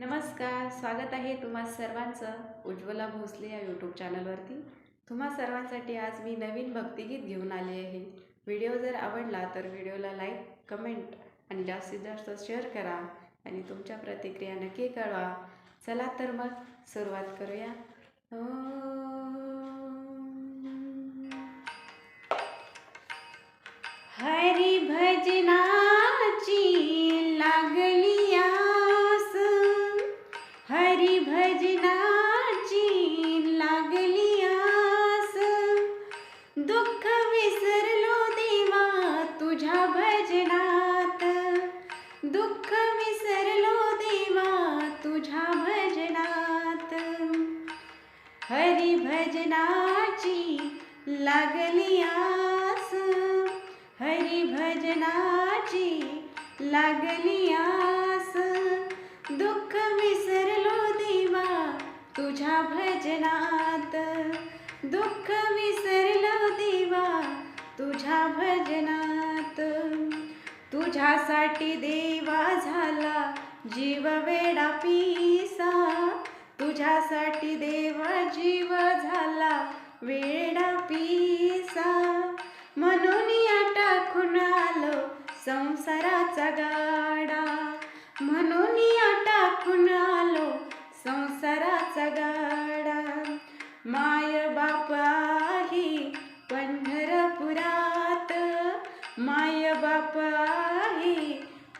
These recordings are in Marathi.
नमस्कार स्वागत आहे तुम्हा सर्वांचं उज्ज्वला भोसले या यूट्यूब चॅनलवरती तुम्हा सर्वांसाठी आज मी नवीन भक्तिगीत घेऊन आले आहे. व्हिडिओ जर आवडला तर व्हिडिओला लाईक कमेंट आणि जास्तीत जास्त शेअर करा आणि तुमच्या प्रतिक्रिया नक्की कळवा. चला तर मग सुरुवात करूया. हरी भजनाची दुःख विसरलो देवा तुझ्या भजनात. हरी भजनाची लागली आस हरी भजनाची लागली आस. दुःख विसरलो देवा तुझ्या भजनात. दुःख विसरलो देवा तुझ्या भजनात. तुझ्यासाठी देवा झाला जीव वेडा पिसा. तुझ्यासाठी देवा जीव झाला वेडा पिसा. म्हणून या टाकून आलो संसार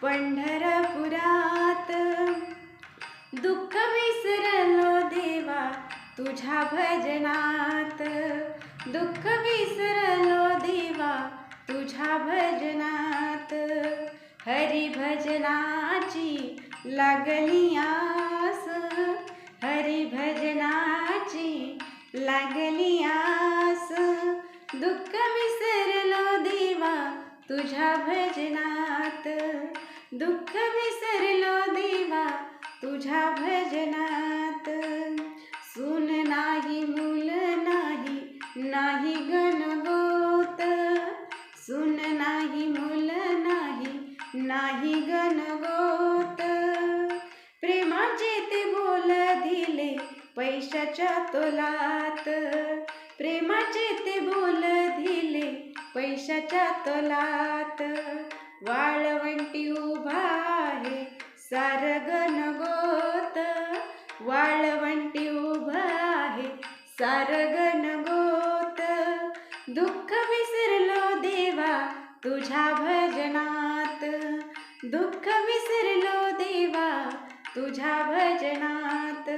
पंढरपुरात. दुःख विसरलो देवा तुझ्या भजनात. दुःख विसरलो देवा तुझ्या भजनात. हरी भजनाची लागली आस. हरी भजनाची लागली आस. दुःख तुझ्या भजनात दुःख विसरलो देवा तुझ्या भजनात सून नाही मूल नाही नाही गणगोत सून नाही मूल नाही नाही गणगोत प्रेमाचे ते बोल दिले पैशाच्या तोलात. प्रेमाचे ते बोल दिले पैशाच्या तोलात वाळवंटी उभा आहे सारगन गोत. वाळवंटी उभा आहे सारगन गोत. दुःख विसरलो देवा तुझ्या भजनात. दुःख विसरलो देवा तुझ्या भजनात.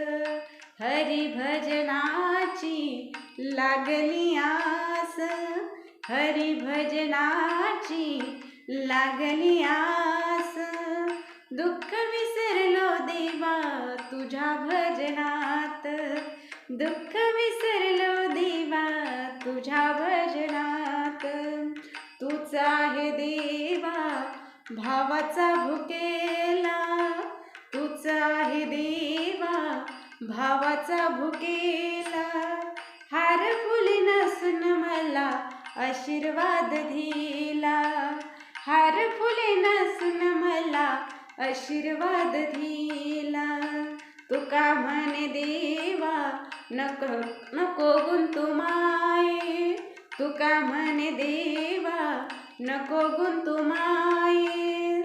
हरी भजनाची लागली आस. हरी भजनाची लागली आस. दुःख विसरलो देवा तुझ्या भजनात. दुःख विसरलो देवा तुझ्या भजनात. तूच आहे देवा भावाचा भुकेला. तूच आहे देवा भावाचा भुकेला. हार फुली नसून मला आशीर्वाद दिला. हार फुले नसून मला आशीर्वाद दिला. तुका म्हणे देवा नको नको गुंतुमाये तुका म्हणे देवा नको गुंतुमाये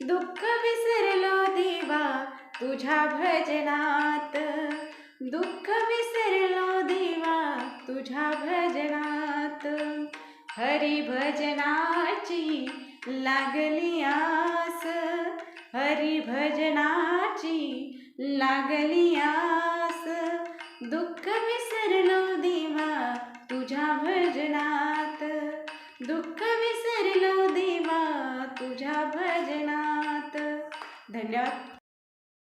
दुःख विसरलो देवा तुझ्या भजनात. दुःख विसरलो देवा तुझ्या भजनात. हरी भजनाची लागली आस. हरी भजनाची लागली आस. दुःख विसरलो देवा तुझ्या भजनात. दुःख विसरलो देवा तुझ्या भजनात. धन्यवाद.